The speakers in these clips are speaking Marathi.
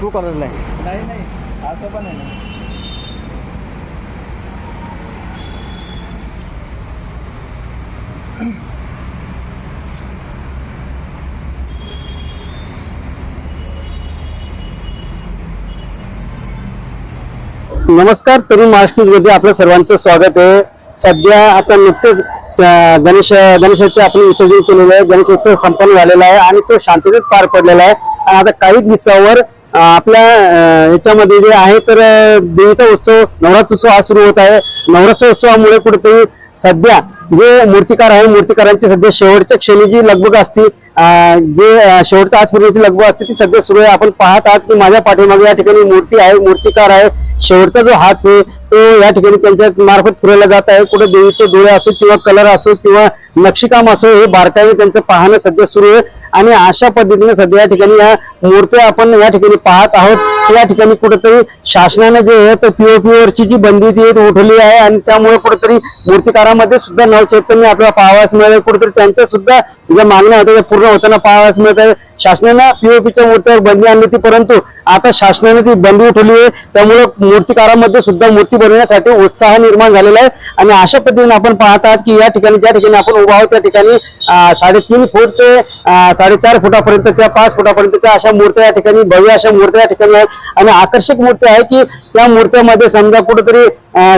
ट्रू कलरला आहे नाही नाही. असं पण आहे ना. नमस्कार तरुण महाराष्ट्रमध्ये आपलं सर्वांचं स्वागत आहे. सध्या आता नुकतेच गणेश गणेशोत्सव आपण विसर्जन केलेलं आहे. गणेशोत्सव संपन्न झालेला आहे आणि तो शांततेत पार पडलेला आहे. आणि आता काही दिवसावर आपल्या याच्यामध्ये जे आहे तर देवीचा उत्सव नवरात्रोत्सव हा सुरू होत आहे. नवरात्र उत्सवामुळे कुठेतरी सध्या जे मूर्तिकार आहे मूर्तिकारांची सध्या शेवटच्या क्षणी जी लगबग असती जे शेवटच्या आज पूर्वीची लगबग असते ती सध्या सुरू आहे. आपण पाहत आहात की माझ्या पाठीमागे या ठिकाणी मूर्ती आहे मूर्तिकार आहे. शेवटचा जो हात आहे तो या ठिकाणी त्यांच्या मार्फत फिरवला जात आहे. कुठे देवीचे डोळे असो किंवा कलर असो किंवा नक्षीकाम असो हे बारकाईने त्यांचं पाहणं सध्या सुरू आहे. आणि अशा पद्धतीने सध्या या ठिकाणी या मूर्त्या आपण या ठिकाणी पाहत आहोत. या ठिकाणी कुठेतरी शासनाने जे आहे तर पी वरची जी बंदी ती उठवली आहे आणि त्यामुळे कुठेतरी मूर्तिकारामध्ये सुद्धा नवचैतन्य आपल्याला पाहावयास मिळालं. कुठेतरी त्यांच्या सुद्धा ज्या मागण्या होत्या त्या पूर्ण होताना पाहावयास मिळत आहे. शासनानं पीओपीच्या मूर्त्यावर बंदी आणली होती परंतु आता शासनाने ती बंदी उठवली आहे. त्यामुळे मूर्तिकारामध्ये सुद्धा मूर्ती बनवण्यासाठी उत्साह निर्माण झालेला आहे. आणि अशा पद्धतीने आपण पाहत आहात की या ठिकाणी ज्या ठिकाणी आपण उभा आहोत त्या ठिकाणी साडेतीन फूट ते साडेचार फुटापर्यंतच्या पाच फुटापर्यंतच्या अशा मूर्त्या या ठिकाणी भव्य अशा मूर्त्या या ठिकाणी आहेत. आणि आकर्षक मूर्त्या आहे की त्या मूर्त्यामध्ये समजा कुठेतरी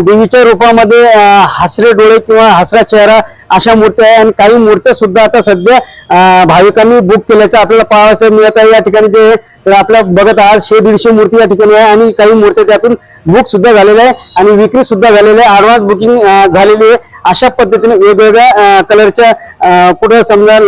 देवीच्या रूपामध्ये हसरे डोळे किंवा हसरा चेहरा अशा मूर्त्या आहे आणि काही मूर्त्या सुद्धा आता सध्या भाविकांनी बुक केल्याचं आपल्याला पाहायचं मिळत आहे. या ठिकाणी जे आहे, तर आपल्या बघत आहात शे दीडशे मूर्ती या ठिकाणी आहे. आणि काही मूर्त्या त्यातून बुक सुद्धा झालेल्या आहे. आणि विक्री सुद्धा झालेली आहे. ॲडव्हान्स बुकिंग झालेली आहे. अशा पद्धतीने वेगवेगळ्या कलरच्या कुठं समजा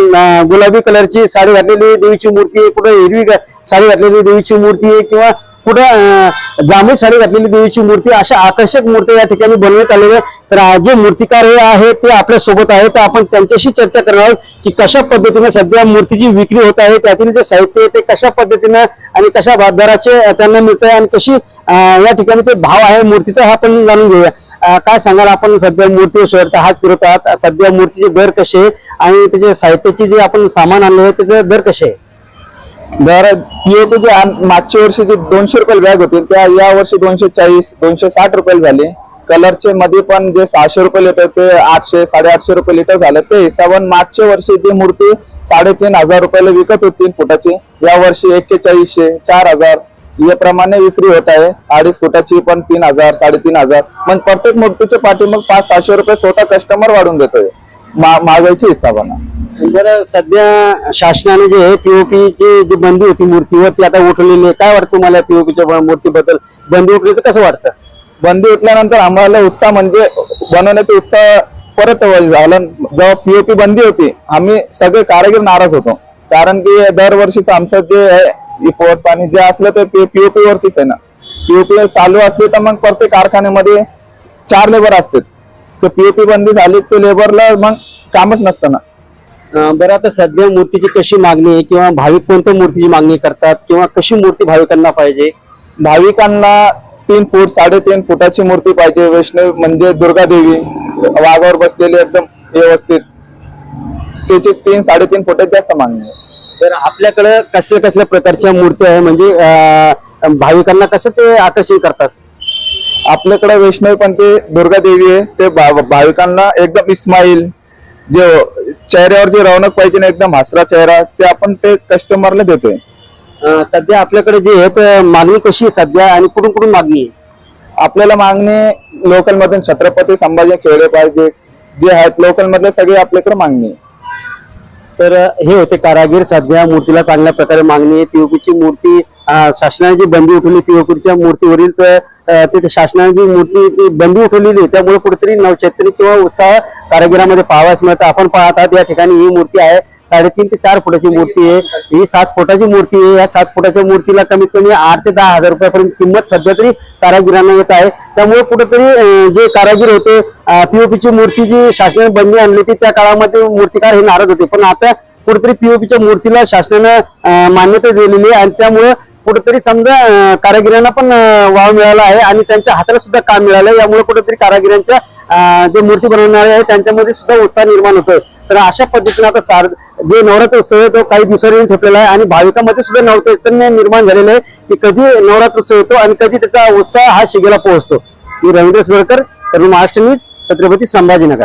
गुलाबी कलरची साडी घातलेली देवीची मूर्ती आहे कुठं हिरवी साडी घातलेली देवीची मूर्ती आहे किंवा कुठं जांभळी साडी घातलेली देवीची मूर्ती अशा आकर्षक मूर्ती या ठिकाणी बनवण्यात आलेल्या तर जे मूर्तिकार हे आहेत ते आपल्यासोबत आहेत. तर आपण त्यांच्याशी चर्चा करणार आहोत की कशा पद्धतीने सध्या मूर्तीची विक्री होत आहे त्यातील जे साहित्य आहे ते कशा पद्धतीनं आणि कशा दराचे त्यांना मिळत आहे आणि कशी या ठिकाणी ते भाव आहे मूर्तीचा हा पण जाणून घेऊया. काय सांगाल आपण सध्या मूर्ती शेवटचा हात फिरत आहात. सध्या मूर्तीचे दर कसे आहे आणि त्याचे साहित्याचे जे आपण सामान आणले आहे त्याचे दर कसे? आहे दर पीओपी जे मागच्या वर्षी जे दोनशे रुपये बॅग होती त्या या वर्षी दोनशे चाळीस दोनशे साठ रुपये झाले. कलरचे मध्ये पण जे सहाशे रुपये लिटर ते आठशे साडेआठशे रुपये लिटर झालं. ते हिसाबन मागच्या वर्षी ती मूर्ती साडेतीन हजार रुपयाला विकत होती फुटाची या वर्षी एक्केचाळीसशे चार हजार. याप्रमाणे विक्री होत आहे. अडीच फुटाची पण तीन हजार साडेतीन हजार. मग प्रत्येक मूर्तीच्या पाठी मग पाच सहाशे रुपये स्वतः कस्टमर वाढून देतोय. महागाईच्या हिसाबानं बरं सध्या शासनाने जे पीओपीची जी बंदी होती मूर्तीवर ती आता उठवलेली आहे. काय वाटतं तुम्हाला पीओपीच्या मूर्तीबद्दल? बंदी उठली तर कसं वाटतं? बंदी उठल्यानंतर आम्हाला उत्साह म्हणजे बनवण्याचा उत्साह परत झालं. जेव्हा पीओपी बंदी होती आम्ही सगळे कारागीर नाराज होतो. कारण की दरवर्षीच आमचं जे पोट पाणी जे असलं ते पीओपी वरतीच आहे ना. पीओपी चालू असली तर मग प्रत्येक कारखान्यामध्ये चार लेबर असतात. तर पीओपी बंदी झाली ते लेबरला मग कामच नसतं ना अं, बरं आता सध्या मूर्तीची कशी मागणी आहे किंवा भाविक कोणत्या मूर्तीची मागणी करतात किंवा कशी मूर्ती भाविकांना पाहिजे? भाविकांना तीन फूट साडेतीन फुटाची मूर्ती पाहिजे. वैष्णव म्हणजे दुर्गा देवी. वाघावर बसलेली एकदम व्यवस्थित. त्याची तीन साडेतीन फुटात जास्त मागणी आहे. तर आपल्याकडे कसल्या कसल्या प्रकारच्या मूर्त्या आहे? म्हणजे भाविकांना कसं ते आकर्षण करतात? आपल्याकडे वैष्णव पण ते दुर्गा देवी आहे. ते भाविकांना एकदम इस्माईल जे चेहऱ्यावर जे रौनक पाहिजे ना एकदम हसरा चेहरा ते आपण ते कस्टमरला देतोय. सध्या आपल्याकडे जे आहे तर मागणी कशी आहे सध्या आणि कुठून कुठून मागणी आहे? आपल्याला मागणी लोकल मधून छत्रपती संभाजी खेडे पाहिजे जे आहेत लोकल मधले सगळे आपल्याकडे मागणी आहे. तर हे होते कारागीर सध्या मूर्तीला चांगल्या प्रकारे मागणी आहे. पीओपीची मूर्ती शासनाने जी बंदी उठवली पीओपीच्या मूर्तीवरील तर तिथे शासनाने जी मूर्तीची बंदी उठवलेली आहे त्यामुळे कुठेतरी नवचैतन्य किंवा उत्साह कारागिरामध्ये पाहावास मिळतं. आपण पाहत आहात या ठिकाणी ही मूर्ती आहे. साडेतीन ते चार फुटाची मूर्ती आहे. ही सात फुटाची मूर्ती आहे. या सात फुटाच्या मूर्तीला कमीत कमी आठ ते दहा हजार रुपयापर्यंत किंमत सध्या तरी कारागिरांना येत आहे. त्यामुळे कुठेतरी जे कारागीर होते पीओपीची मूर्ती जी शासनाने बंदी आणली होती त्या काळामध्ये मूर्तिकार हे नाराज होते. पण आता कुठेतरी पीओपीच्या मूर्तीला शासनानं मान्यता दिलेली आहे आणि त्यामुळे कुठेतरी समजा कारागिरांना पण वाव मिळाला आहे आणि त्यांच्या हाताला सुद्धा काम मिळालं आहे. यामुळे कुठेतरी कारागिरांच्या जे मूर्ती बनवणारे आहे त्यांच्यामध्ये सुद्धा उत्साह निर्माण होतोय. तर अशा पद्धतीने आता सार जे नवरात्र उत्सव आहे तो काही दिवसांनी ठेपलेला आहे आणि भाविकांमध्ये सुद्धा नवचैतन्य निर्माण झालेलं आहे की कधी नवरात्र उत्सव येतो आणि कधी त्याचा उत्साह हा शिगेला पोहोचतो. मी रवींद्र सुरकर तर महाराष्ट्र न्यूज छत्रपती संभाजीनगर.